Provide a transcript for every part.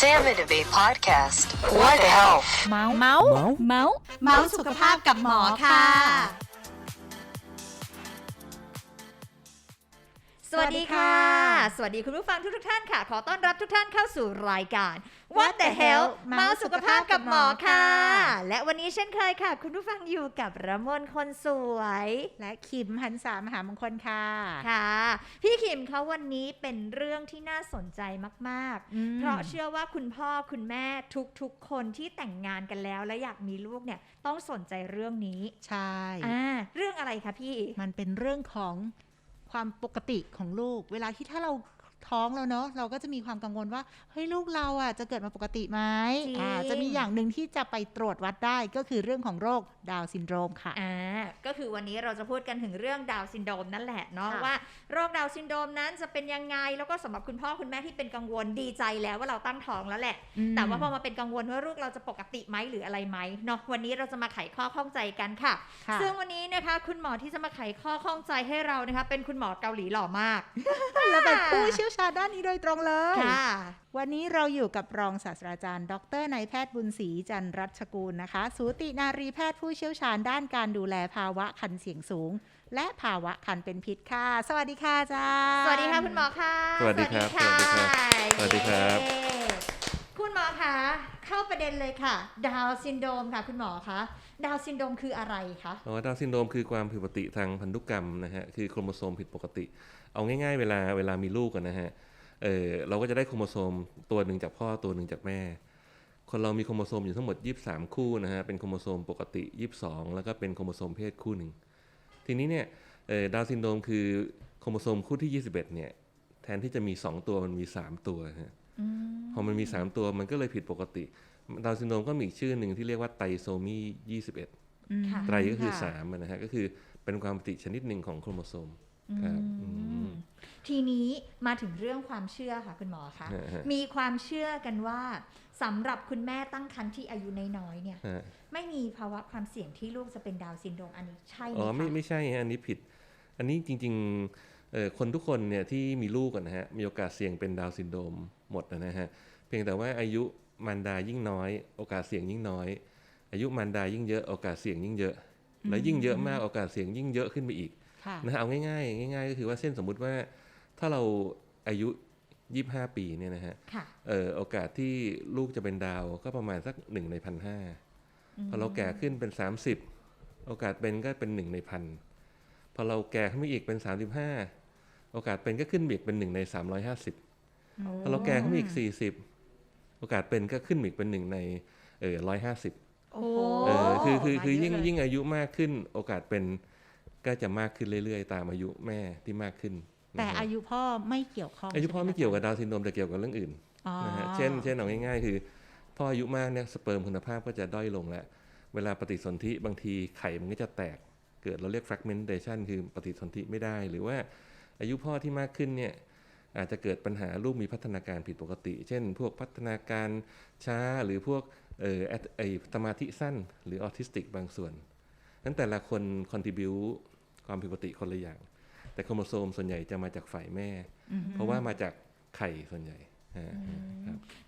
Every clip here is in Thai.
Sam and Abe podcast. What the hell? เมาส์เมาส์เมาส์เมาส์สุขภาพกับหมอค่ะ สวัสดีค่ะ สวัสดีคุณผู้ฟังทุกๆท่านค่ะ ขอต้อนรับทุกท่านเข้าสู่รายการ What the hell เมาส์สุขภาพกับหมอค่ะ และวันนี้เช่นเคยค่ะ คุณผู้ฟังอยู่กับระมนคนสวย และคิมหันสามหามงคลค่ะค่ะ พี่ขิมเขาวันนี้เป็นเรื่องที่น่าสนใจมากอืมๆเพราะเชื่อว่าคุณพ่อคุณแม่ทุกๆ คนที่แต่งงานกันแล้ว และอยากมีลูกเนี่ยต้องสนใจเรื่องนี้ใช่อ่าเรื่องอะไรคะพี่มันเป็นเรื่องของความปกติของลูก เวลาที่ถ้าเรา ท้องแล้วเนาะเราก็จะมีความกังวลว่าเฮ้ยลูกเราอะจะเกิดมาปกติไหมจริงอ่าจะมีอย่างหนึ่งที่จะไปตรวจวัดได้ก็คือเรื่องของโรคดาวน์ซินโดรมค่ะอ่าก็คือวันนี้เราจะพูดกันถึงเรื่องดาวน์ซินโดรมนั่นแหละเนาะค่ะว่าโรคดาวน์ซินโดรมนั้นจะเป็นยังไงแล้วก็สำหรับคุณพ่อคุณแม่ที่เป็นกังวลดีใจแล้วว่าเราตั้งท้องแล้วแหละ แต่ว่าพอมาเป็นกังวลว่าลูกเราจะปกติไหมหรืออะไรไหมเนาะวันนี้เราจะมาไขข้อข้องใจกันค่ะค่ะซึ่งวันนี้นะคะคุณหมอที่จะมาไขข้อข้องใจให้เรานะคะเป็นคุณหมอเกาหลีหล่อมากและเป็นผู้เชี่ยวชาญด้านนี้โดยตรงเลยค่ะ วันนี้เราอยู่กับรองศาสตราจารย์ ดรนายแพทย์บุญศรีจันทร์รัชกูลนะคะ สูตินารีแพทย์ผู้เชี่ยวชาญด้านการดูแลภาวะคันเสียงสูง และภาวะคันเป็นพิษค่ะ สวัสดีค่ะอาจารย์สวัสดีค่ะคุณหมอค่ะ สวัสดีครับ สวัสดีค่ะสวัสดีครับเย้ คุณหมอคะเข้าประเด็นเลยค่ะ ดาวซินโดมค่ะ คุณหมอคะดาวซินโดมคืออะไรคะอ๋อดาวซินโดมคือความผิดปกติทางพันธุกรรมนะฮะคือโครโมโซมผิดปกติ เอาง่าย ๆ เวลาเวลามีลูกกันนะฮะเออเราก็จะได้โครโมโซมตัวหนึ่งจากพ่อตัวหนึ่งจากแม่ คนเรามีโครโมโซมอยู่ทั้งหมด 23 คู่นะฮะเป็นโครโมโซมปกติ 22 แล้วก็เป็นโครโมโซมเพศคู่หนึ่งทีนี้เนี่ยดาวซินโดมคือโครโมโซมคู่ที่ 21เนี่ยแทนที่จะมี 2 ตัวมันมี 3 ตัวฮะ พอมันมี 3 ตัวมันก็เลยผิดปกติ ดาวน์ซินโดรมก็มีอีกชื่อหนึ่งที่เรียกว่าไตรโซมี 21ค่ะไตรก็คือสามอะนะฮะก็คือเป็นความปฏิชนิดหนึ่งของโครโมโซมครับอืมทีนี้มาถึงเรื่องความเชื่อค่ะคุณหมอคะฮะฮะมีความเชื่อกันว่าสำหรับคุณแม่ตั้งครรภ์ที่อายุน้อยๆเนี่ยฮะไม่มีภาวะความเสี่ยงที่ลูกจะเป็นดาวน์ซินโดรมอันนี้ใช่ไหมอ๋อคะไม่ไม่ใช่ฮะอันนี้ผิด อันนี้จริงๆเอ่อ คนทุกคนเนี่ยที่มีลูกกันนะฮะมีโอกาสเสี่ยงเป็นดาวน์ซินโดรมหมดนะฮะเพียงแต่ว่าอายุมารดายิ่งน้อย โอกาสเสี่ยงยิ่งน้อย อายุมารดายิ่งเยอะโอกาสเสี่ยงยิ่งเยอะ แล้วยิ่งเยอะมากโอกาสเสี่ยงยิ่งเยอะขึ้นไปอีกค่ะนะฮะเอาง่ายๆง่าย ๆ ก็คือว่าเส้นสมมุติว่าถ้าเราอายุ25ปีเนี่ยนะฮะค่ะเอ่อโอกาสที่ลูกจะเป็นดาวก็ประมาณสักหนึ่งในพันห้าพอเราแก่ขึ้นเป็น30โอกาสเป็นก็เป็นหนึ่งในพัน พอเราแก่ขึ้นไปอีกเป็น 35 โอกาสเป็นก็ขึ้นไปอีกเป็นหนึ่งใน 350พอเราแก่ขึ้นไปอีก 40 โอกาสเป็นก็ขึ้นไปอีกเป็นหนึ่งในเออร้อยห้าสิบโอ้เออคือคือคือมาเะยิ่งเลยิ่งอายุมากขึ้น โอกาสเป็นก็จะมากขึ้นเรื่อยๆ ตามอายุแม่ที่มากขึ้นนะแต่ฮะอายุพ่อไม่เกี่ยวข้องอายุพ่อไม่เกี่ยวกับใช่หดาวน์ซินโดรมแต่เกี่ยวกับเรื่องอื่นอ๋อนะฮะเช่นเช่นเอาง่ายๆ คือพ่ออายุมากเนี่ยสเปิร์มคุณภาพก็จะด้อยลงแล้วเวลาปฏิสนธิบางทีไข่มันก็จะแตก เกิดเราเรียก fragmentation คือปฏิสนธิไม่ได้ หรือว่าอายุพ่อที่มากขึ้นเนี่ยอาจจะเกิดปัญหาลูกมีพัฒนาการผิดปกติ เช่น พวกพัฒนาการช้าหรือพวกเอ่อแอดไอสมาธิสั้น หรือออทิสติกบางส่วนนั้นแต่ละคน contribu ความผิดปกติคนละอย่าง แต่โครโมโซมส่วนใหญ่จะมาจากฝ่ายแม่ เพราะว่ามาจากไข่ส่วนใหญ่ฮะครับ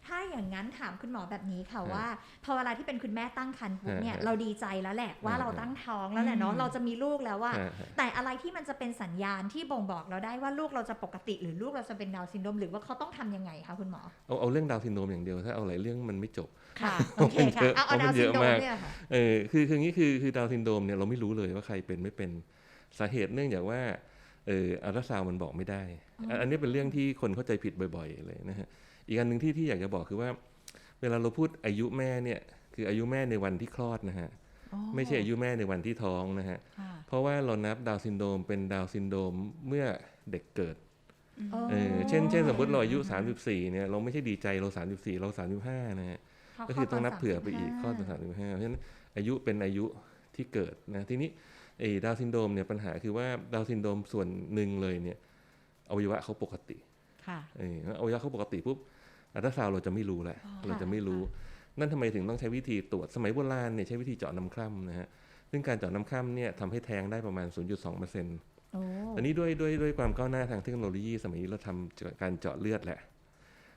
ถ้าอย่างนั้นถามคุณหมอแบบนี้ค่ะฮะว่า พอเวลาที่เป็นคุณแม่ตั้งครรภ์ปุ๊บเนี่ยฮะเราดีใจแล้วแหละว่าฮะเราตั้งท้องแล้วแหละเนาะอืมเราจะมีลูกแล้วว่าฮะฮะแต่อะไรที่มันจะเป็นสัญญาณที่บ่งบอกเราได้ว่าลูกเราจะปกติ หรือลูกเราจะเป็นดาวน์ซินโดรมหรือว่าเขาต้องทำยังไงคะคุณหมอเอาเอาเรื่องดาวน์ซินโดรมอย่างเดียวถ้าเอาหลายเรื่องมันไม่จบค่ะโอเคค่ะเยอะเอาเอาเพดาราะวมันน์ซินโดรมเยอะมากเนี่ยค่ะเออคือคืองี้คือคือดาวน์ซินโดรมเนี่ยเราไม่รู้เลยว่าใครเป็นไม่เป็นสาเหตุเนื่องจากว่า เอออัลตราซาวด์มันบอกไม่ได้อันอันนี้เป็นเรื่องที่คนเข้าใจผิดบ่อยๆเลยนะฮะอีกอันหนึ่งที่ที่อยากจะบอกคือว่า เวลาเราพูดอายุแม่เนี่ยคืออายุแม่ในวันที่คลอดนะฮะไม่ใช่อายุแม่ในวันที่ท้องนะฮะค่ะเพราะว่าเรานับดาวน์ซินโดรมเป็นดาวน์ซินโดรมเมื่อเด็กเกิดเออเช่นเช่นสมมติเราอายุ 34เนี่ยเราไม่ใช่ดีใจเรา 34 เรา 35นะฮะก็คือต้องนับเผื่อไปอีกข้อต่อ35เพราะฉะนั้นอายุเป็นอายุที่เกิดนะทีนี้ ไอ้ดาวน์ซินโดรมเนี่ยปัญหาคือว่าดาวน์ซินโดรมส่วนหนึ่งเลยเนี่ยอวัยวะเขาปกติค่ะเอออวัยวะเขาปกติปุ๊บอัลตราซาวด์เราจะไม่รู้แหละเราจะไม่รู้ นั่นทำไมถึงต้องใช้วิธีตรวจสมัยโบราณเนี่ยใช้วิธีเจาะน้ำคร่ำนะฮะซึ่งการเจาะน้ำคร่ำเนี่ยทำให้แท้งได้ประมาณ 0.2%เโอ้ตอนนี้ด้วยด้วยด้วยความก้าวหน้าทางเทคโนโลยีสมัยนี้เราทำการเจาะเลือดแหละ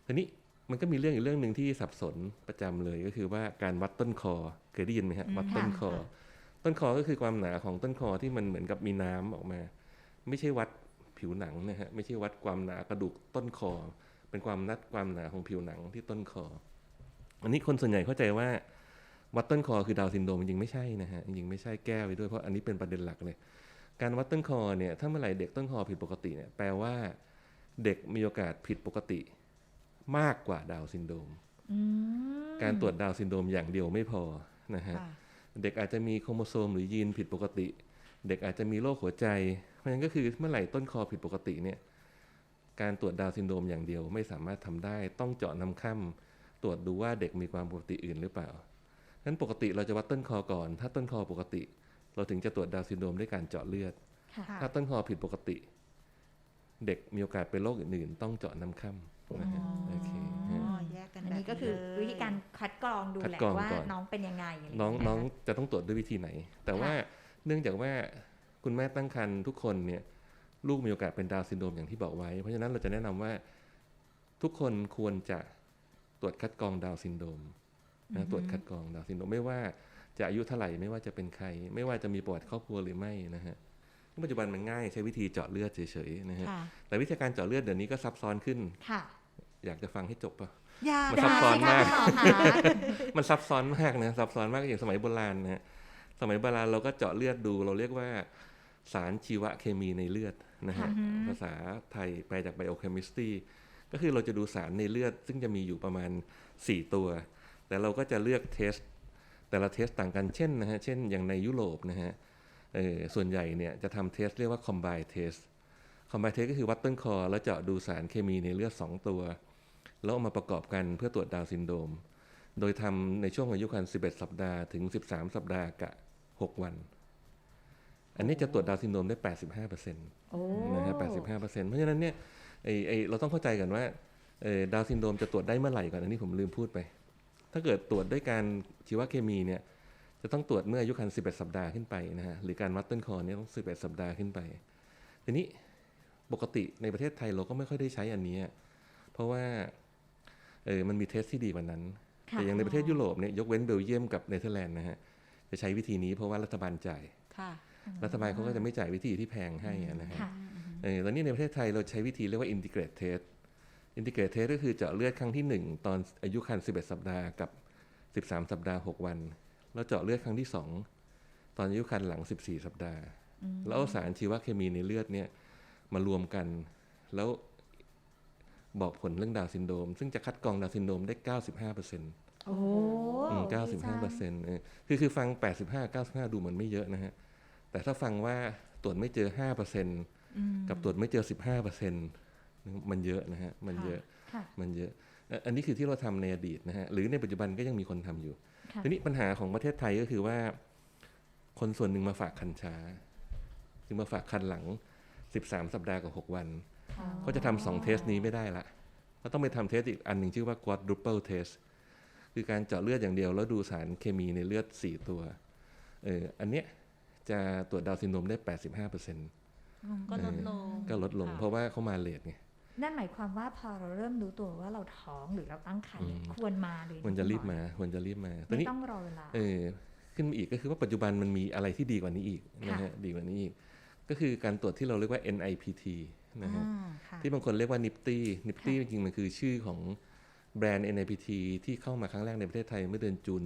ทีนี้มันก็มีเรื่องอีกเรื่องหนึ่งที่สับสนประจำเลยก็คือว่าการวัดต้นคอเคยได้ยินไหมฮะอืมวัดต้นค่ะคอ ต้นคอก็คือความหนาของต้นคอที่มันเหมือนกับมีน้ำออกมา ไม่ใช่วัดผิวหนังนะฮะไม่ใช่วัดความหนากระดูกต้นคอ เป็นความนัดความหนาของผิวหนังที่ต้นคอ อันนี้คนส่วนใหญ่เข้าใจว่าวัดต้นคอคือดาวน์ซินโดรมจริงๆไม่ใช่นะฮะจริงๆไม่ใช่แก้ไปด้วยเพราะอันนี้เป็นประเด็นหลักเลย การวัดต้นคอเนี่ยถ้าเมื่อไหร่เด็กต้นคอผิดปกติเนี่ยแปลว่าเด็กมีโอกาสผิดปกติมากกว่าดาวน์ซินโดรมอืมการตรวจดาวน์ซินโดรมอย่างเดียวไม่พอนะฮะค่ะ เด็กอาจจะมีโครโมโซมหรือยีนผิดปกติ เด็กอาจจะมีโรคหัวใจ เพราะฉะนั้นก็คือเมื่อไหร่ต้นคอผิดปกติเนี่ยการตรวจดาวน์ซินโดรมอย่างเดียวไม่สามารถทำได้ ต้องเจาะน้ำค่ำตรวจดูว่าเด็กมีความปกติอื่นหรือเปล่านั้นปกติเราจะวัดต้นคอก่อน ถ้าต้นคอปกติ เราถึงจะตรวจดาวน์ซินโดรมด้วยการเจาะเลือดค่ะค่ะถ้าต้นคอผิดปกติ เด็กมีโอกาสเป็นโรคอื่นๆ ต้องเจาะน้ำค่ำนะฮะโอเค อ๋ฮะอแยกกันอันแบบนี้ก็คือเลยวิธีการคัดกรองดูคัดแหละกรองว่าก่อนน้องเป็นยังไงะไรน้องย่าเยน้องจะต้องตรวจด้วยวิธีไหน แต่ว่าเนื่องจากว่าคุณแม่ตั้งครรภ์ทุกคนเนี่ยลูกมีโอกาสเป็นดาวน์ซินโดรมอย่างที่บอกไว้ เพราะฉะนั้นเราจะแนะนำว่าทุกคนควรจะตรวจคัดกรองดาวน์ซินโดรมนะตรวจคัดกรองดาวน์ซินโดรมไม่ว่าจะอายุเท่าไหร่ไม่ว่าจะเป็นใคร ไม่ว่าจะมีประวัติครอบครัวหรือไม่นะฮะปัจจุบันมันง่ายใช้วิธีเจาะเลือดเฉยๆนะฮะค่ะแต่วิธีการเจาะเลือดเดี๋ยวนี้ก็ซับซ้อนขึ้นค่ะ อยากจะฟังให้จบปะยากมันซับซ้อนได้มากค่ะคุณหมอคะมันซับซ้อนมากนะซับซ้อนมากอย่างสมัยโบราณนะฮะสมัยโบราณเราก็เจาะเลือดดูเราเรียกว่าสารชีวเคมีในเลือดนะฮะภาษาไทยแปลจากไบโอเคมิสตรีก็คือเราจะดูสารในเลือด ซึ่งจะมีอยู่ประมาณ 4 ตัว แต่เราก็จะเลือกเทส แต่ละเทสต่างกันเช่นนะฮะเช่นอย่างในยุโรปนะฮะเออส่วนใหญ่เนี่ยจะทำเทสเรียกว่า combine test combine test ก็คือวัดต้นคอ แล้วเจาะดูสารเคมีในเลือด 2 ตัว แล้วเอามาประกอบกันเพื่อตรวจดาวซินโดม โดยทำในช่วงอายุครรภ์11 สัปดาห์ถึง 13 สัปดาห์กับ6วัน อันนี้จะตรวจดาวซินโดมได้ 85%โอ้นะฮะ85%เพราะฉะนั้นเนี่ยไอไอเราต้องเข้าใจกันว่าดาวซินโดมจะตรวจได้เมื่อไหร่ก่อนอันนี้ผมลืมพูดไป ถ้าเกิดตรวจด้วยการชีวเคมีเนี่ยจะต้องตรวจเมื่ออายุครรภ์11 สัปดาห์ขึ้นไปนะฮะหรือการวัดต้นคอเนี่ยต้อง 11 สัปดาห์ขึ้นไป ทีนี้ปกติในประเทศไทยเราก็ไม่ค่อยได้ใช้อันนี้ เพราะว่า เออมันมีเทสที่ดีกว่านั้นค่ะแต่อย่างในประเทศยุโรปเนี่ยยกเว้นเบลเยียมกับเนเธอร์แลนด์นะฮะจะใช้วิธีนี้เพราะว่ารัฐบาลจ่ายค่ะรัฐบาลเขาก็จะไม่จ่ายวิธีที่แพงให้อะนะฮะค่ะเออแล้วนี่ในประเทศไทยเราใช้วิธีเรียกว่า integrate test integrate test ก็คือเจาะเลือดครั้งที่ 1 ตอนอายุครรภ์11 สัปดาห์กับ 13 สัปดาห์ 6 วัน แล้วเจาะเลือดครั้งที่ 2 ตอนอายุครรภ์หลัง 14 สัปดาห์ แล้วเอาสารชีวเคมีในเลือดเนี่ยมารวมกัน แล้ว บอกผลเรื่องดาวน์ซินโดรมซึ่งจะคัดกรองดาวน์ซินโดรมได้ 95%โอ้อืมดีจัง95เปอร์เซ็นต์คือคือฟัง85 95ดูเหมือนไม่เยอะนะฮะ แต่ถ้าฟังว่าตรวจไม่เจอ5เปอร์เซ็นต์กับตรวจไม่เจอ15เปอร์เซ็นต์มันเยอะนะฮะ มันเยอะค่ะมันเยอะเอ่ออันนี้คือที่เราทำในอดีตนะฮะ หรือในปัจจุบันก็ยังมีคนทำอยู่ค่ะทีนี้ปัญหาของประเทศไทยก็คือว่า คนส่วนหนึ่งมาฝากคันช้าจึงมาฝากคันหลัง13สัปดาห์กับ6วัน เขาจะทำสองเทสนี้ไม่ได้ละเขาต้องไปทำเทสอีกอันหนึ่งชื่อว่า quadruple test คือการเจาะเลือดอย่างเดียวแล้วดูสารเคมีในเลือด 4 ตัวเอออันเนี้ยจะตรวจดาวน์ซินโดรมได้ 85%ก็ลดลงก็ลดลงค่ะเพราะว่าเขามาเลทไงนั่นหมายความว่าพอเราเริ่มรู้ตัวว่าเราท้องหรือเราตั้งครรภ์เนี่ยอืมควรมาเลยควรจะรีบมาควรจะรีบมาตอนไม่นี้ต้องรอเวลาเออขึ้นมาอีกก็คือว่าปัจจุบันมันมีอะไรที่ดีกว่านี้อีกนะฮะดีกว่านี้อีก ก็คือการตรวจที่เราเรียกว่า NIPT นะฮะอ่าค่ะที่บางคนเรียกว่า NIPT NIPT จริงๆมันคือชื่อของแบรนด์ NIPT ที่เข้ามาครั้งแรกในประเทศไทยเมื่อเดือนจูน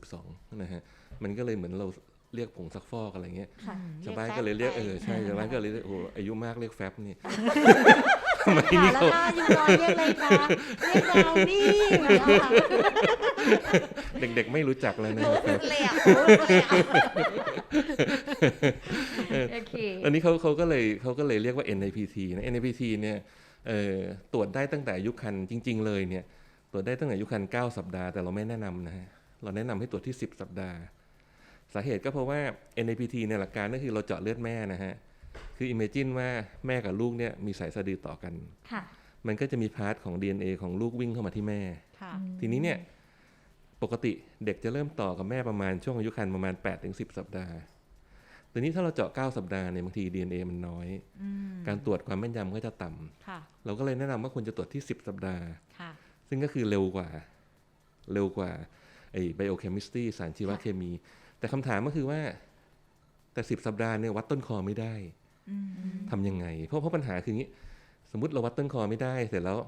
2012 นะฮะ มันก็เลยเหมือนเราเรียกผงซักฟอกอะไรเงี้ยค่ะชาวบ้านก็เลยเรียกเออใช่ไปชาวบ้านก็เลยเรียกโอ้โหอายุมากเรียกแฟบนี่ทำ ไมค่ะนี่แล้วเขาก็อายู่น้อยเรียกอะไรคะเรียกดาวนี่อย่างเงี้ยค่ะเด็กๆไม่รู้จักเลยนะรู้เลยอะรู้เลยอะโอเค อันนี้เขาเขาก็เลยเขาก็เลยเรียกว่า NIPT นะ NIPT เนี่ยเอ่อตรวจได้ตั้งแต่อายุครรภ์จริง ๆ เลยเนี่ยตรวจได้ตั้งแต่อายุครรภ์9สัปดาห์แต่เราไม่แนะนำนะฮะเราแนะนำให้ตรวจที่ 10 สัปดาห์ สาเหตุก็เพราะว่า NIPT ในหลักการก็คือเราเจาะเลือดแม่นะฮะ คือ imagine ว่าแม่กับลูกเนี่ยมีสายสะดือต่อกันค่ะ มันก็จะมีพาร์ทของ DNA ของลูกวิ่งเข้ามาที่แม่ ค่ะ ทีนี้เนี่ยปกติเด็กจะเริ่มต่อกับแม่ประมาณช่วงอายุครรภ์ประมาณ8ถึง10สัปดาห์ทีนี้ถ้าเราเจาะ 9 สัปดาห์เนี่ยบางที DNA มันน้อย อืมการตรวจความแม่นยำก็จะต่ำค่ะ เราก็เลยแนะนำว่าควรจะตรวจที่ 10 สัปดาห์ ค่ะ ซึ่งก็คือเร็วกว่า เร็วกว่าไอ้ไบโอเคมิสตรีสารชีวเคมี แต่คำถามก็คือว่าแต่สิบสัปดาห์เนี่ยวัดต้นคอไม่ได้ ทำยังไง เพราะเพราะปัญหาคืออย่างนี้ สมมติเราวัดต้นคอไม่ได้ เสร็จแล้ว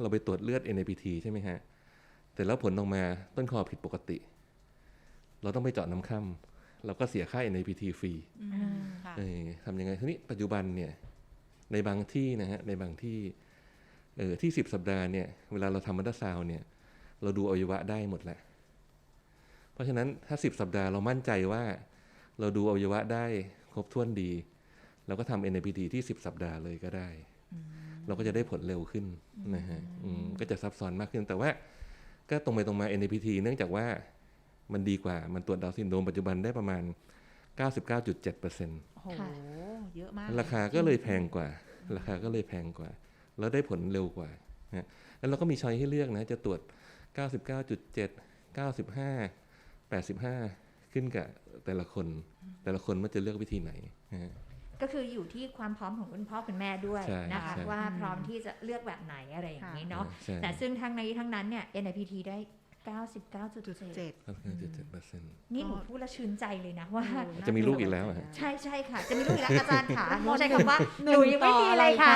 เราไปตรวจเลือด NAPT ใช่ไหมฮะ แต่แล้วผลออกมาต้นคอผิดปกติ เราต้องไปเจาะน้ำค่ำเราก็เสียค่า NAPT ฟรีค่ะเออทำยังไงทีนี้ปัจจุบันเนี่ยในบางที่นะฮะในบางที่เออที่สิบสัปดาห์เนี่ยเวลาเราทำมัลตราซาวน์เนี่ย เราดูอวัยวะได้หมดแหละ เพราะฉะนั้นถ้าสิบสัปดาห์เรามั่นใจว่า เราดูอวัยวะได้ครบถ้วนดี เราก็ทำ NAPT ที่สิบสัปดาห์เลยก็ได้ เราก็จะได้ผลเร็วขึ้นนะฮะอืมก็จะซับซ้อนมากขึ้นแต่ว่าก็ตรงไปตรงมา NAPT เนื่องจากว่ามันดีกว่ามันตรวจดาวน์ซินโดรมปัจจุบันได้ประมาณ 99.7%โอ้โหค่ะเยอะมาก ราคาก็เลยแพงกว่า ราคาก็เลยแพงกว่า แล้วได้ผลเร็วกว่านะแล้วเราก็มีช้อยให้เลือกนะ จะตรวจ 99.7 95 85 ขึ้นกับแต่ละคน แต่ละคนมันจะเลือกวิธีไหนนะฮะ ก็คืออยู่ที่ความพร้อมของคุณพ่อคุณแม่ด้วยใช่นะคะใช่ว่าพร้อมที่จะเลือกแบบไหนอะไรอย่างนี้เนาะใช่แต่ซึ่งทั้งนี้ทั้งนั้นเนี่ย NIPT ได้99.7เจ็ด99.7%นี่หนูพูดและชื่นใจเลยนะว่า จะมีลูกอีกแล้วอะใช่ใช่ค่ะ จะมีลูกอีกแล้วอาจารย์ค่ะหนูใช้คำว่าหนูยังไม่มีเลยค่ะ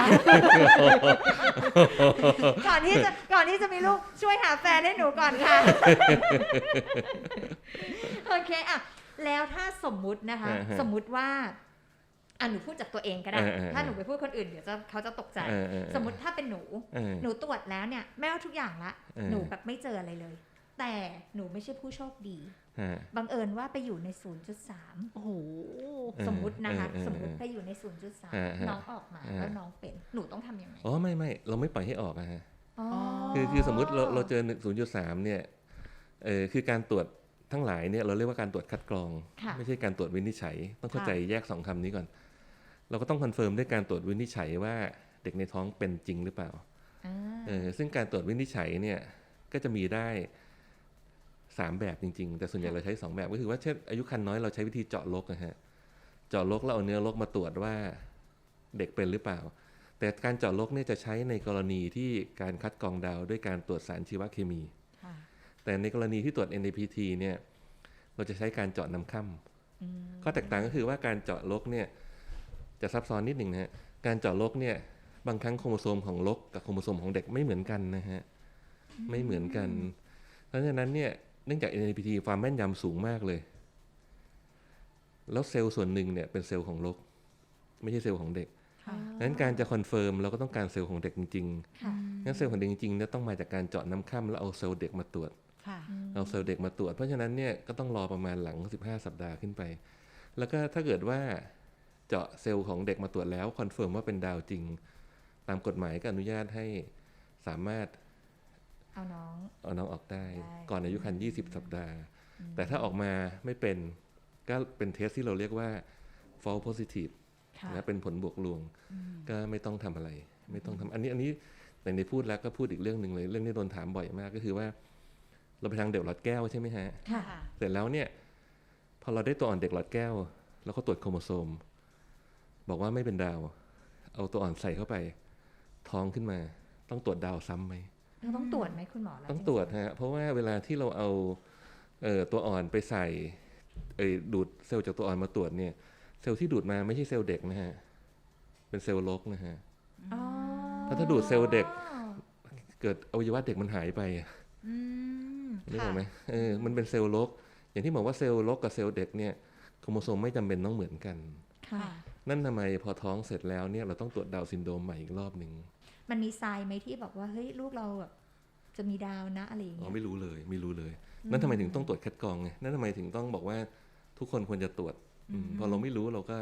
ก่อนที่จะก่อนที่จะมีลูกช่วยหาแฟนให้หนูก่อนค่ะ โอเคอะแล้วถ้าสมมุตินะคะอ่าฮะสมมุติว่า อะหนูพูดจากตัวเองก็ได้อ่าอ่าถ้าหนูไปพูดคนอื่นเดี๋ยวจะเขาจะตกใจเออเออเออสมมติถ้าเป็นหนูเออหนูตรวจแล้วเนี่ยแม่ว่าทุกอย่างละเออหนูแบบไม่เจออะไรเลย แต่หนูไม่ใช่ผู้โชคดีฮะบังเอิญว่าไปอยู่ใน 0.3 โอ้โหเออสมมุตินะคะเออเออสมมุติเออไปอยู่ในฮะ0.3ฮะน้องออกมาฮะแล้วน้องเป็น หนูต้องทำยังไง อ๋อไม่ไม่เราไม่ปล่อยให้ออกอะฮะอ๋อคือคือสมมุติเราเราเจอศูนย์จุดสามเนี่ย เออคือการตรวจทั้งหลายเนี่ยเราเรียกว่าการตรวจคัดกรองค่ะไม่ใช่การตรวจวินิจฉัย ต้องเข้าค่ะใจแยกสองคำนี้ก่อน เราก็ต้องคอนเฟิร์มด้วยการตรวจวินิจฉัยว่าเด็กในท้องเป็นจริงหรือเปล่าอ่าเออซึ่งการตรวจวินิจฉัยเนี่ยก็จะมีได้สามแบบจริง ๆ แต่ส่วนใหญ่เราใช้สองแบบก็คือว่าเช่นอายุคันน้อยเราใช้วิธีเจาะลกนะฮะเจาะลกแล้วเอาเนื้อลกมาตรวจว่าเด็กเป็นหรือเปล่า แต่การเจาะลกเนี่ยจะใช้ในกรณีที่การคัดกรองดาวด้วยการตรวจสารชีวเคมีค่ะแต่ในกรณีที่ตรวจ NAPT เนี่ยเราจะใช้การเจาะน้ำค่ำข้อแตกต่างก็คือว่าการเจาะลกเนี่ย จะซับซ้อนนิดหนึ่งนะฮะการเจาะลกเนี่ยบางครั้งโครโมโซมของลกกับโครโมโซมของเด็กไม่เหมือนกันนะฮะไม่เหมือนกัน เพราะฉะนั้นเนี่ยเนื่องจาก NAPT ความแม่นยำสูงมากเลย แล้วเซลล์ส่วนหนึ่งเนี่ยเป็นเซลล์ของลก ไม่ใช่เซลล์ของเด็กค่ะนั้นการจะคอนเฟิร์มเราก็ต้องการเซลล์ของเด็กจริงค่ะๆงั้นเซลล์ของเด็กจริงๆเนี่ยต้องมาจากการเจาะน้ำค่ำแล้วเอาเซลล์เด็กมาตรวจค่ะเอาเซลล์เด็กมาตรวจ เพราะฉะนั้นเนี่ยก็ต้องรอประมาณหลัง 15 สัปดาห์ขึ้นไป แล้วก็ถ้าเกิดว่า เจาะเซลล์ของเด็กมาตรวจแล้วคอนเฟิร์มว่าเป็นดาวจริง ตามกฎหมายก็อนุญาตให้สามารถเอาน้องเอาน้องออกได้ได้ก่อนอายุครรภ์20 สัปดาห์ แต่ถ้าออกมาไม่เป็นก็เป็นเทสที่เราเรียกว่า false positive ค่ะและเป็นผลบวกลวง ก็ไม่ต้องทำอะไร ไม่ต้องทำอันนี้อันนี้แต่ในพูดแล้วก็พูดอีกเรื่องหนึ่งเลย เรื่องที่โดนถามบ่อยมากก็คือว่า เราไปทางเด็กหลอดแก้วใช่ไหมฮะค่ะเสร็จแล้วเนี่ย พอเราได้ตัวอ่อนเด็กหลอดแก้ว แล้วก็ตรวจโครโมโซม บอกว่าไม่เป็นดาว เอาตัวอ่อนใส่เข้าไป ท้องขึ้นมา ต้องตรวจดาวซ้ำไหมเราต้องตรวจไหมคุณหมอแล้วต้องตรวจฮะเพราะว่าเวลาที่เราเอาเอ่อตัวอ่อนไปใส่เอ่ยดูดเซลล์จากตัวอ่อนมาตรวจเนี่ย เซลล์ที่ดูดมาไม่ใช่เซลล์เด็กนะฮะเป็นเซลล์ลกนะฮะอ๋อเพราะถ้าดูดเซลล์เด็ก เกิดอวัยวะเด็กมันหายไปอะอืมนึกอค่ะอกไหมเออมันเป็นเซลล์ลก อย่างที่บอกว่าเซลล์ลกกับเซลล์เด็กเนี่ยโครโมโซมไม่จำเป็นต้องเหมือนกันค่ะค่ะ นั่นทำไมพอท้องเสร็จแล้วเนี่ยเราต้องตรวจดาวน์ซินโดรมใหม่อีกรอบหนึ่งมันมีทรายไหมที่บอกว่าเฮ้ยลูกเราแบบจะมีดาวนะอะไรอย่างอ๋อเงี้ยไม่รู้เลยไม่รู้เลย นั่นทำไมถึงต้องตรวจคัดกรองไงนั่นทำไมถึงต้องบอกว่าทุกคนควรจะตรวจอืมพอเราไม่รู้เราก็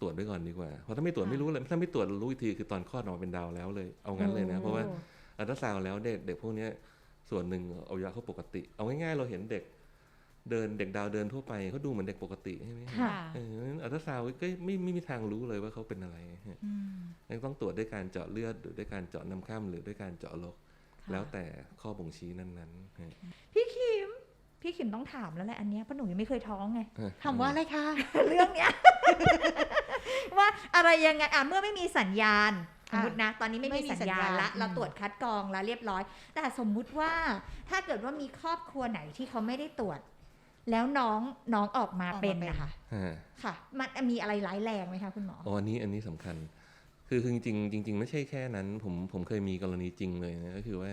ตรวจไว้ก่อนดีกว่า เพราะถ้าไม่ตรวจไม่รู้เลย ถ้าไม่ตรวจเรารู้อีกทีคือตอนคลอดออกมาเป็นดาวแล้วเลย เอางั้นเลยนะ เพราะว่าอัลตราซาวน์แล้วเด็กเด็กพวกเนี้ยส่วนหนึ่งอวัยวะเขาปกติ เอาง่ายๆ เราเห็นเด็ก เดินเด็กดาวเดินทั่วไปเขาดูเหมือนเด็กปกติใช่ไหมค่ะเอองั้นอัลตราซาวน์ก็ไม่ไม่มีทางรู้เลยว่าเขาเป็นอะไรฮะอืมยังต้องตรวจด้วยการเจาะเลือดหรือด้วยการเจาะน้ำข้ามหรือด้วยการเจาะลกค่ะแล้วแต่ข้อบ่งชี้นั้นๆฮะพี่คิมพี่คิมต้องถามแล้วแหละอันเนี้ยเพราะหนูยังไม่เคยท้องไงถามว่าอะไรคะ เรื่องเนี้ย ว่าอะไรยังไงอะเมื่อไม่มีสัญญาณสมมตินะ ตอนนี้ไม่ไม่มีมีสัญสัญญาณญาณละอืมเราตรวจคัดกรองแล้วเรียบร้อย แต่สมมุติว่าถ้าเกิดว่ามีครอบครัวไหนที่เขาไม่ได้ตรวจ แล้วน้องน้องออกมาเป็นนะคะอ่าค่ะ มันมีอะไรร้ายแรงไหมคะคุณหมออ๋ออันนี้อันนี้สำคัญคือคือจริงๆจริงๆไม่ใช่แค่นั้น ผมผมเคยมีกรณีจริงเลยนะก็คือว่า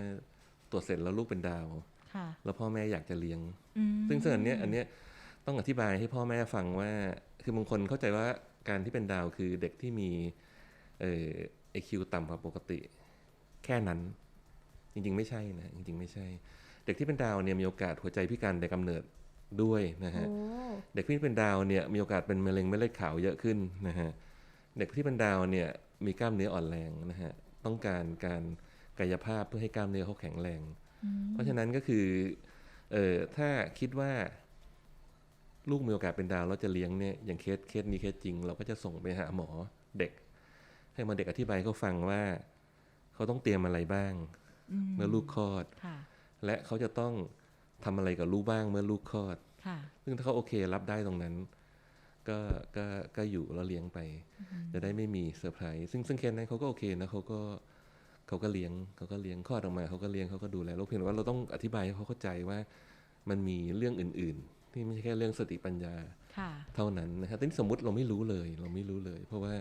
ตรวจเสร็จแล้วลูกเป็นดาวค่ะแล้วพ่อแม่อยากจะเลี้ยงอืมซึ่งซึ่งอันเนี้ยอันเนี้ยต้องอธิบายให้พ่อแม่ฟังว่า คือบางคนเข้าใจว่าการที่เป็นดาวคือเด็กที่มีเอ่อไอคิวต่ำกว่าปกติ แค่นั้น จริง ๆ ไม่ใช่นะจริง ๆ ไม่ใช่ เด็กที่เป็นดาวเนี่ยมีโอกาสหัวใจพิการแต่กำเนิด ด้วยนะฮะโอ้เด็กที่เป็นดาวเนี่ยมีโอกาสเป็นมะเร็งเม็ดเลือดขาวเยอะขึ้นนะฮะเด็กที่เป็นดาวเนี่ยมีกล้ามเนื้ออ่อนแรงนะฮะต้องการการกายภาพเพื่อให้กล้ามเนื้อเขาแข็งแรง เพราะฉะนั้นก็คือเออถ้าคิดว่าลูกมีโอกาสเป็นดาวแล้วจะเลี้ยงเนี่ยอย่างเคสเคสนี้เคสจริง เราก็จะส่งไปหาหมอเด็ก ให้หมาเด็กอธิบายให้เขาฟังว่า เขาต้องเตรียมอะไรบ้างเมื่อลูกคลอดค่ะและเขาจะต้อง ทำอะไรกับลูกบ้างเมื่อลูกคลอดค่ะซึ่งถ้าเขาโอเครับได้ตรงนั้น ก็ก็ก็อยู่แล้วเลี้ยงไป จะได้ไม่มีเซอร์ไพรส์ซึ่งซึ่งเคสนั้นเขาก็โอเคนะเขาก็เขาก็เลี้ยงเขาก็เลี้ยงคลอดออกมาเขาก็เลี้ยงเขาก็ดูแลลูกเพียงแต่ว่าเราต้องอธิบายให้เขาเข้าใจว่ามันมีเรื่องอื่น ๆ ที่ไม่ใช่แค่เรื่องสติปัญญาค่ะเท่านั้นนะครับแต่นี่สมมติเราไม่รู้เลย เราไม่รู้เลย เพราะว่า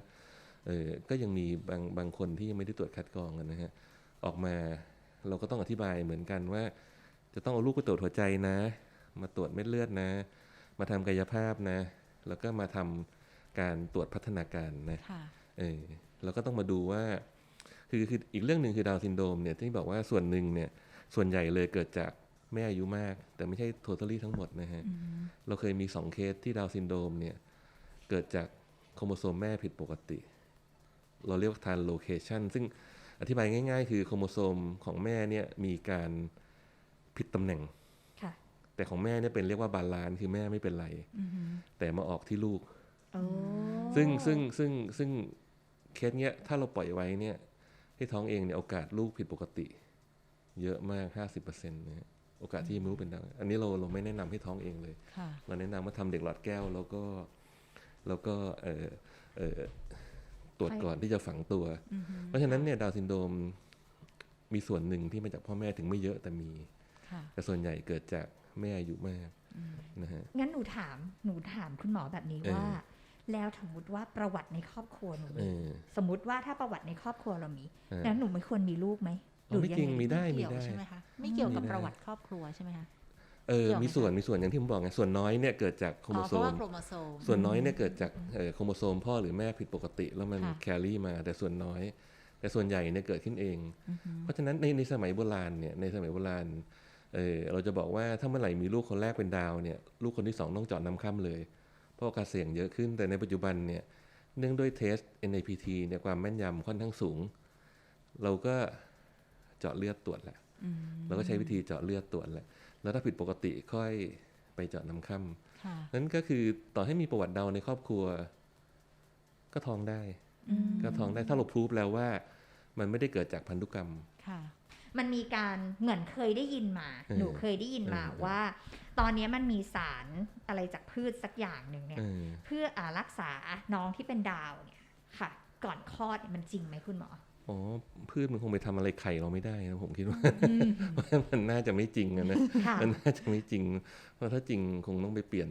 เออก็ยังมีบางบางคนที่ยังไม่ได้ตรวจคัดกรองกันนะฮะออกมาเราก็ต้องอธิบายเหมือนกันว่า จะต้องเอาลูกไปตรวจหัวใจนะ มาตรวจเม็ดเลือดนะ มาทำกายภาพนะ แล้วก็มาทำการตรวจพัฒนาการนะค่ะเออแล้วก็ต้องมาดูว่าคือคืออีกเรื่องหนึ่งคือดาวน์ซินโดรมเนี่ยที่บอกว่าส่วนหนึ่งเนี่ยส่วนใหญ่เลยเกิดจากแม่อายุมาก แต่ไม่ใช่ totally ทั้งหมดนะฮะ เราเคยมีสองเคสที่ดาวน์ซินโดรมเนี่ย เกิดจากโครโมโซมแม่ผิดปกติ เราเรียกว่าทานโลเคชันซึ่งอธิบายง่าย ๆ คือโครโมโซมของแม่เนี่ยมีการ ผิดตำแหน่งค่ะแต่ของแม่เนี่ยเป็นเรียกว่าบาลานซ์คือแม่ไม่เป็นไร แต่มาออกที่ลูกโอ้ซึ่งซึ่งซึ่งซึ่งเคสเนี้ยถ้าเราปล่อยไว้เนี่ยให้ท้องเองเนี่ยโอกาสลูกผิดปกติ เยอะมาก 50%นะฮะโอกาสที่จะมีลูกเป็นดาวอันนี้เราเราไม่แนะนำให้ท้องเองเลยค่ะเราแนะนำว่าทำเด็กหลอดแก้วแล้วก็แล้วก็เออเออตรวจก่อนที่จะฝังตัว เพราะฉะนั้นเนี่ยดาวน์ซินโดรมมีส่วนหนึ่งที่มาจากพ่อแม่ถึงไม่เยอะแต่มีค่ะ แต่ส่วนใหญ่เกิดจากแม่อายุมากนะฮะงั้นหนูถามหนูถามคุณหมอแบบนี้เออว่า แล้วสมมติว่าประวัติในครอบครัวหนูเอมีอสมมติว่าถ้าประวัติในครอบครัวเรามีเอองั้นหนูไม่ควรมีลูกไหมหเอาไม่จริงยัมีได้ไม่มีเกี่ยวได้ใช่ไหมคะไม่เกี่ยวกับมีได้ประวัติครอบครัวใช่ไหมคะเออเกี่ยวไหมมีส่วนคะมีส่วนอย่างที่ผมบอกไง ส่วนน้อยเนี่ยเกิดจากโครอ๋โมอโซเพราะว่ามโครโมโซม ส่วนน้อยเนี่ยเกิดจากเอ่อโครโมโซมพ่อหรือแม่ผิดปกติ แล้วมันค่ะแครี่มา แต่ส่วนน้อย แต่ส่วนใหญ่เนี่ยเกิดขึ้นเอง เพราะฉะนั้นในในสมัยโบราณเนี่ย ในสมัยโบราณ เออเราจะบอกว่าถ้าเมื่อไหร่มีลูกคนแรกเป็นดาวเนี่ยลูกคนที่สองต้องเจาะน้ำค่ำเลย เพราะโอกาสเสี่ยงเยอะขึ้นแต่ในปัจจุบันเนี่ยเนื่องด้วยเทส NIPT เนี่ยความแม่นยำค่อนข้างสูง เราก็เจาะเลือดตรวจแหละเราก็ใช้วิธีเจาะเลือดตรวจแหละ แล้วถ้าผิดปกติค่อยไปเจาะน้ำค่ำค่ะนั่นก็คือต่อให้มีประวัติเดาในครอบครัว ก็ท้องได้ ก็ท้องได้ถ้าเราพรูฟแล้วว่า มันไม่ได้เกิดจากพันธุกรรมค่ะ มันมีการเหมือนเคยได้ยินมาเออหนูเคยได้ยินมาเออว่า ตอนนี้มันมีสารอะไรจากพืชสักอย่างหนึ่งเนี่ยเออเพื่ออารักษาน้องที่เป็นดาวเนี่ยค่ะ ก่อนคลอดเนี่ยมันจริงไหมคุณหมออ๋อพืชมันคงไปทำอะไรไข่เราไม่ได้นะผมคิดว่าว่ามันน่าจะไม่จริงอะนะค่ะมันน่าจะไม่จริง เพราะถ้าจริงคงต้องไปเปลี่ยน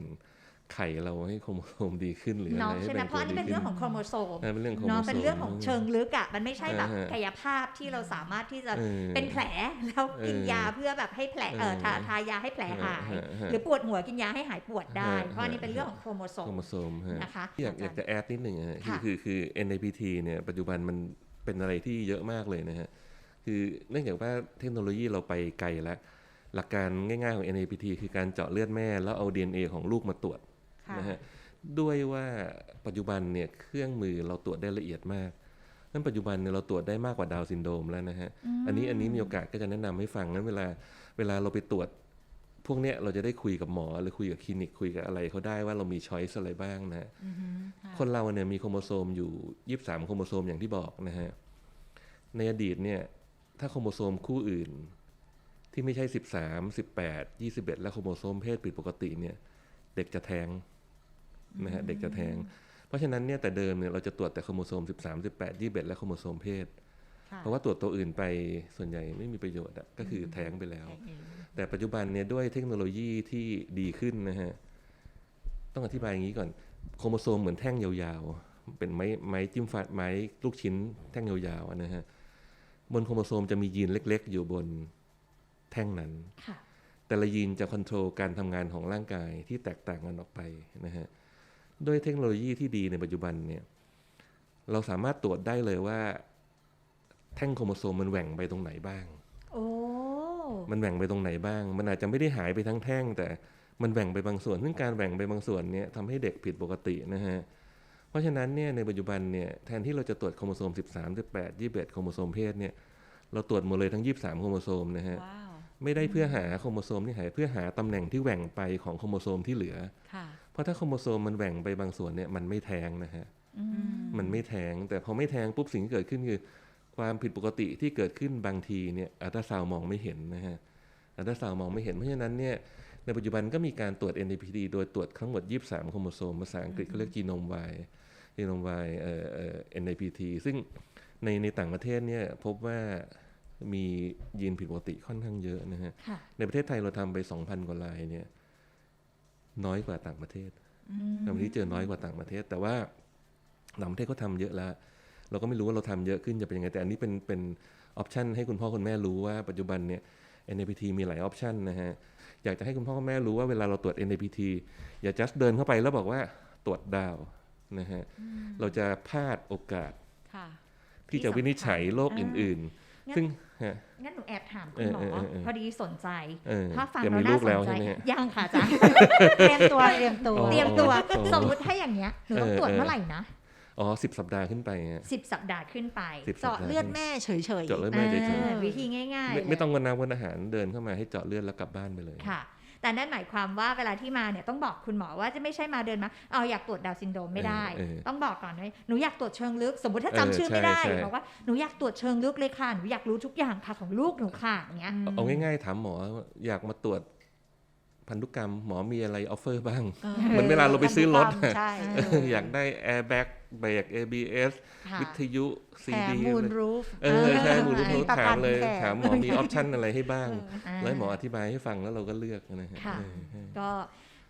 ไข่เราให้โครโมโซมดีขึ้นหรืออะเนาะไรให้ใช่ไหมแบ่งเพราะอันนี้เป็นดีเรื่ขึ้องของโครโมโซมเออเป็นเรื่องโครโมโซมเนาะเป็นเรื่องของเชิงลึกอะมันไม่ใช่แบบอ่าฮะกายภาพที่เราสามารถที่จะเออเป็นแผลแล้วกินเออยาเพื่อแบบให้แผลเออเออทาทายาให้แผลหายฮะฮะหรือปวดหัวกินยาให้หายปวดได้ฮะเพราะอันนี้เป็นเรื่องของโครโมโซโครมโมโซมฮะนะคะอยากอยากจะแอดนิดหนึ่งอะฮะคือค่ะคือคือ NIPT เนี่ยปัจจุบันมันเป็นอะไรที่เยอะมากเลยนะฮะคือเนื่องจากว่าเทคโนโลยีเราไปไกลแล้ว หลักการง่ายๆของ NIPT คือการเจาะเลือดแม่แล้วเอา DNA ของลูกมาตรวจค่ะ นะฮะด้วยว่าปัจจุบันเนี่ยเครื่องมือเราตรวจได้ละเอียดมากนั้นปัจจุบันเนี่ยเราตรวจได้มากกว่าดาวน์ซินโดรมแล้วนะฮะ อันนี้อันนี้มีโอกาสก็จะแนะนำให้ฟังนั้นเวลาเวลาเราไปตรวจ พวกเนี้ยเราจะได้คุยกับหมอหรือคุยกับคลินิกคุยกับอะไรเขาได้ว่าเรามีช้อยส์อะไรบ้างนะฮะคนเราเนี่ยมีโครโมโซมอยู่ยี่สามโครโมโซมอย่างที่บอกนะฮะ ในอดีตเนี่ยถ้าโครโมโซมคู่อื่น ที่ไม่ใช่สิบสามสิบแปดยี่สิบเอ็ดและโครโมโซมเพศผิดปกติเนี่ย เด็กจะแท้ง นะฮะเด็กจะแท้ง เพราะฉะนั้นเนี่ยแต่เดิมเนี่ยเราจะตรวจแต่โครโมโซม 13 18 21 และโครโมโซมเพศค่ะเพราะว่าตรวจตัวอื่นไปส่วนใหญ่ไม่มีประโยชน์อะก็คือแท้งไปแล้ว แต่ปัจจุบันเนี่ยด้วยเทคโนโลยีที่ดีขึ้นนะฮะต้องอธิบายอย่างนี้ก่อนโครโมโซมเหมือนแท่งยาวๆ เป็นไม้ไม้จิ้มฟันไม้ลูกชิ้นแท่งยาวๆอะนะฮะบนโครโมโซมจะมียีนเล็ก ๆ อยู่บนแท่งนั้นค่ะแต่ละยีนจะคอนโทรลการทำงานของร่างกายที่แตกต่างกันออกไปนะฮะ ด้วยเทคโนโลยีที่ดีในปัจจุบันเนี่ยเราสามารถตรวจได้เลยว่า แท่งโครโมโซมมันแหว่งไปตรงไหนบ้างโอ้มันแหว่งไปตรงไหนบ้าง มันอาจจะไม่ได้หายไปทั้งแท่ง แต่มันแหว่งไปบางส่วน ซึ่งการแหว่งไปบางส่วนเนี่ยทำให้เด็กผิดปกตินะฮะ เพราะฉะนั้นเนี่ยในปัจจุบันเนี่ยแทนที่เราจะตรวจโครโมโซม 13 18 21โครโมโซมเพศเนี่ยเราตรวจหมดเลยทั้ง 23 โครโมโซมนะฮะว้าว ไม่ได้เพื่อหาโครโมโซมที่หายเพื่อหาตำแหน่งที่แหว่งไปของโครโมโซมที่เหลือค่ะเพราะถ้าโครโมโซมมันแหว่งไปบางส่วนเนี่ยมันไม่แทงนะฮะมันไม่แทง แต่พอไม่แทงปุ๊บสิ่งที่เกิดขึ้นคือ ความผิดปกติที่เกิดขึ้นบางทีเนี่ยอัลตราซาวด์มองไม่เห็นนะฮะอัลตราซาวด์มองไม่เห็นเพราะฉะนั้นเนี่ยในปัจจุบันก็มีการตรวจ NAPT โดยตรวจทั้งหมด 23 โครโมโซมภาษาอังกฤษเขาเรียกจีโนม Y จีโนม Y เอ่อเอ่อ NAPT ซึ่งในในต่างประเทศเนี่ยพบว่า มียีนผิดปกติค่อนข้างเยอะนะฮะค่ะในประเทศไทยเราทำไป 2,000 กว่าลายเนี่ย น้อยกว่าต่างประเทศต่างประเทศเจอน้อยกว่าต่างประเทศ แต่ว่าต่างประเทศเขาทำเยอะแล้วเราก็ไม่รู้ว่าเราทำเยอะขึ้นจะเป็นยังไง แต่อันนี้เป็นเป็นออปชันให้คุณพ่อคุณแม่รู้ว่าปัจจุบันเนี่ย NAPT มีหลายออปชันนะฮะ อยากจะให้คุณพ่อคุณแม่รู้ว่าเวลาเราตรวจ NAPT อย่า just เดินเข้าไปแล้วบอกว่าตรวจดาวนะฮะ เราจะพลาดโอกาสค่ะที่จะวินิจฉัยโรคอ่าอื่นงั้นๆ ซึ่งฮะ งั้นหนูแอบถามคุณหมอเออเออเออพอดีสนใจเออถ้าฟังจะแล้วมีลูน่ากสแล้วนใจใช่ไหมฮะยังค่ะอาจ๊ะเตรียมตัวเตรียมตัวอ๋อเตรียมตัวอ๋อสมมุติถ้าอย่างเงี้ยหนูต้องเออตรวจเออเมื่อไหร่นะอ๋อสิบสัปดาห์ขึ้นไปฮะสิบสัปดาห์ขึ้นไปสิบสัปเจาะดาห์เลือดแม่เฉยๆเจาะเลือดแม่เฉยอ่าวิธีง่ายๆๆไม่เลยไม่ต้องวันน้ำวันอาหารเดินเข้ามาให้เจาะเลือดแล้วกลับบ้านไปเลยค่ะ แต่นั่นหมายความว่าเวลาที่มาเนี่ยต้องบอกคุณหมอว่าจะไม่ใช่มาเดินมาเอาอยากตรวจดาวน์ซินโดรมไม่ได้เออเออต้องบอกก่อนว่าหนูอยากตรวจเชิงลึก สมมติถ้าเออจำชื่อไม่ได้ใช่ใช่บอกว่าหนูอยากตรวจเชิงลึกเลยค่ะหนูอยากรู้ทุกอย่างค่ะของลูกหนูค่ะอย่างเงี้ยเอาง่ายๆถามหมออยากมาตรวจ พันธุกรรมหมอมีอะไรออฟเฟอร์บ้างเออเหมือนเวลาเราไปซื้อรถใช่เอออยากได้แอร์แบ็กเบรก ABS ค่ะวิทยุซีแถมดีมูลรูฟเออใช่มูลรู้มีประถากัมนเลยแถมถามหมอมีออปชันอะไรให้บ้างอ่าแล้วให้หมออธิบายให้ฟังแล้วเราก็เลือกนะฮะค่ะเออเออก็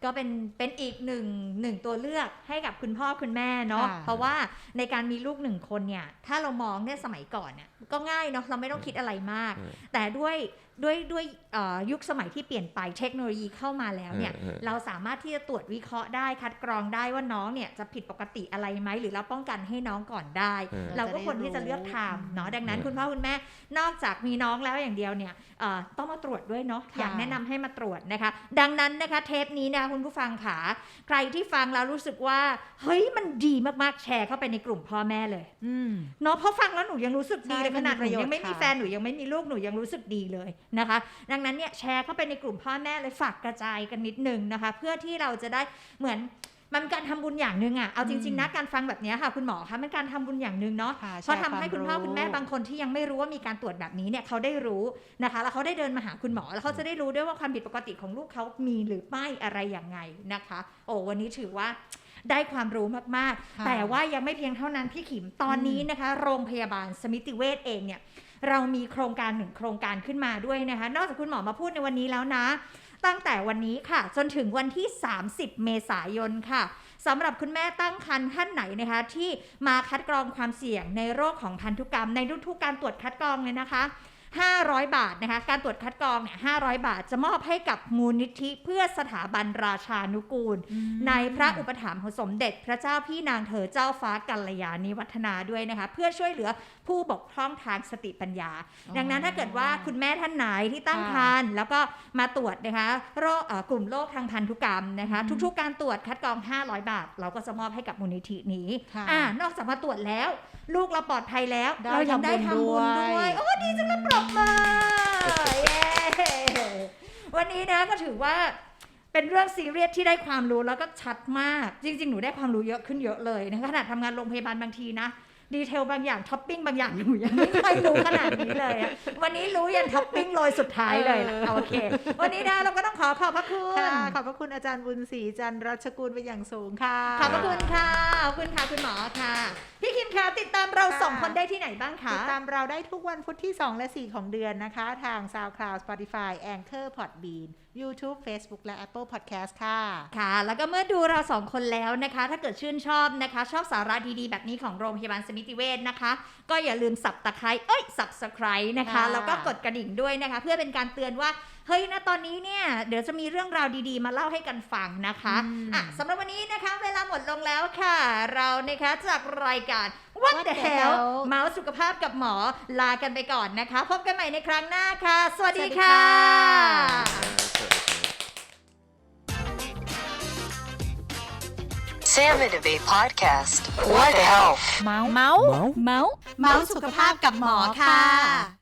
ก็เป็นเป็นอีกหนึ่งหนึ่งตัวเลือกให้กับคุณพ่อคุณแม่เนาะค่ะเพราะว่าในการมีลูกหนึ่งคนเนี่ย ถ้าเรามองเนี่ยสมัยก่อนเนี่ยก็ง่ายเนาะเราไม่ต้องคิดอะไรมากเออแต่ด้วย ด้วยด้วยเอ่อยุคสมัยที่เปลี่ยนไปเทคโนโลยีเข้ามาแล้วเนี่ยเออเออเราสามารถที่จะตรวจวิเคราะห์ได้คัดกรองได้ว่าน้องเนี่ยจะผิดปกติอะไรไหมหรือเราป้องกันให้น้องก่อนได้เออเราก็ควรที่จะเลือกทำเนาะดังนั้นเออคุณพ่อคุณแม่นอกจากมีน้องแล้วอย่างเดียวเนี่ยเอ่อต้องมาตรวจด้วยเนาะค่ะอยากแนะนำให้มาตรวจนะคะ ดังนั้นนะคะเทปนี้นะคะคุณผู้ฟังขาใครที่ฟังแล้วรู้สึกว่าเฮ้ยมันดีมากๆแชร์เข้าไปในกลุ่มพ่อแม่เลยอืมเนาะเพราะฟังแล้วหนูยังรู้สึกดีใช่เลยมัขนมีนาดหปนูระโยชน์ยังไม่มีค่ะแฟนหนูยังไม่มีลูกหนูยังรู้สึกดีเลยนะคะ ดังนั้นเนี่ยแชร์เข้าไปในกลุ่มพ่อแม่เลยฝากกระจายกันนิดนึงนะคะ เพื่อที่เราจะได้เหมือนมันเป็นการทำบุญอย่างหนึ่งอะเอาจริงๆนะการฟังแบบเนี้ยค่ะคุณหมอคะมันการทำบุญอย่างหนึ่งเนาะค่ะเพราะแชทำร์ให้คุณวามพ่อรู้คุณแม่บางคนที่ยังไม่รู้ว่ามีการตรวจแบบนี้เนี่ยเขาได้รู้นะคะ แล้วเขาได้เดินมาหาคุณหมอ แล้วเขาจะได้รู้ด้วยว่าความผิดปกติของลูกเขามีหรือไม่อะไรอย่างไงนะคะ โอ้วันนี้ถือว่าได้ความรู้มากๆค่ะแต่ว่ายังไม่เพียงเท่านั้นพี่ขิมตอนนี้นะคะ โรงพยาบาลสมิติเวชเองเนี่ย เรามีโครงการหนึ่งโครงการขึ้นมาด้วยนะคะ นอกจากคุณหมอมาพูดในวันนี้แล้วนะ ตั้งแต่วันนี้ค่ะ จนถึงวันที่ 30 เมษายนค่ะสำหรับคุณแม่ตั้งครรภ์ท่านไหนนะคะ ที่มาคัดกรองความเสี่ยงในโรคของพันธุกรรมในทุกๆการตรวจคัดกรองเลยนะคะ 500 บาทนะคะ การตรวจคัดกรองเนี่ย500 บาท จะมอบให้กับมูลนิธิเพื่อสถาบันราชานุกูล ในพระอุปถัมภ์ของสมเด็จ พระเจ้าพี่นางเธอเจ้าฟ้ากัลยาณิวัฒนาด้วยนะคะ เพื่อช่วยเหลือผู้บกพร่องทางสติปัญญา ดังนั้นถ้าเกิดว่าคุณแม่ท่านไหนที่ตั้งครรภ์แล้วก็มาตรวจนะคะโรคเอ่อกลุ่มโรคทางพันธุกรรมนะคะ ทุกๆ การตรวจคัดกรอง 500 บาท เราก็จะมอบให้กับมูลนิธินี้ค่ะอ่านอกจากมาตรวจแล้ว ลูกเราปลอดภัยแล้วได้เรายังได้ทำทำบุบุญญด้ด้ววยยโอ้ดีจังเลยปรบมือเย้วันนี้นะก็ถือว่าเป็นเรื่องซีเรียสที่ได้ความรู้แล้วก็ชัดมาก จริง ๆ หนูได้ความรู้เยอะขึ้นเยอะเลยนะขนาดทำงานโรงพยาบาลบางทีนะ ดีเทลบางอย่างท็อปปิ้งบางอย่างหนูยังไม่ค่อยรู้ขนาดนี้เลยอะวันนี้รู้ยันท็อปปิ้งโรยสุดท้ายเลยล่ะโอเค วันนี้นะเราก็ต้องขอขอบพระคุณ ค่ะขอบพระคุณอาจารย์บุญศรีจันทร์รัชกุลเป็นอย่างสูงค่ะ ขอบพระคุณค่ะ ขอบคุณค่ะ คุณหมอค่ะ พี่คิมคะติดตามเราค่ะ สองคนได้ที่ไหนบ้างคะ ติดตามเราได้ทุกวันพุธที่ 2 และ 4 ของเดือนนะคะ ทาง SoundCloud Spotify Anchor Podbean YouTube Facebook และ Apple Podcast ค่ะ ค่ะ แล้วก็เมื่อดูเราสองคนแล้วนะคะ ถ้าเกิดชื่นชอบนะคะ ชอบสาระดีๆ แบบนี้ของโรงพยาบาลสมิติเวชนะคะ ก็อย่าลืมสับตะไคร้เอ้ย subscribe นะคะค่ะแล้วก็กดกระดิ่งด้วยนะคะ เพื่อเป็นการเตือนว่าเฮ้ยนะตอนนี้เนี่ยเดี๋ยวจะมีเรื่องราวดีๆ มาเล่าให้กันฟังนะคะอะสำหรับวันนี้นะคะ เวลาหมดลงแล้วค่ะ เรานะคะจากรายการ What the hell เมาส์สุขภาพกับหมอลากันไปก่อนนะคะ พบกันใหม่ในครั้งหน้าค่ะ สวัสดีค่ะ Sam and Abe podcast. What the hell? เมาส์เมาส์เมาส์เมาส์สุขภาพกับหมอค่ะ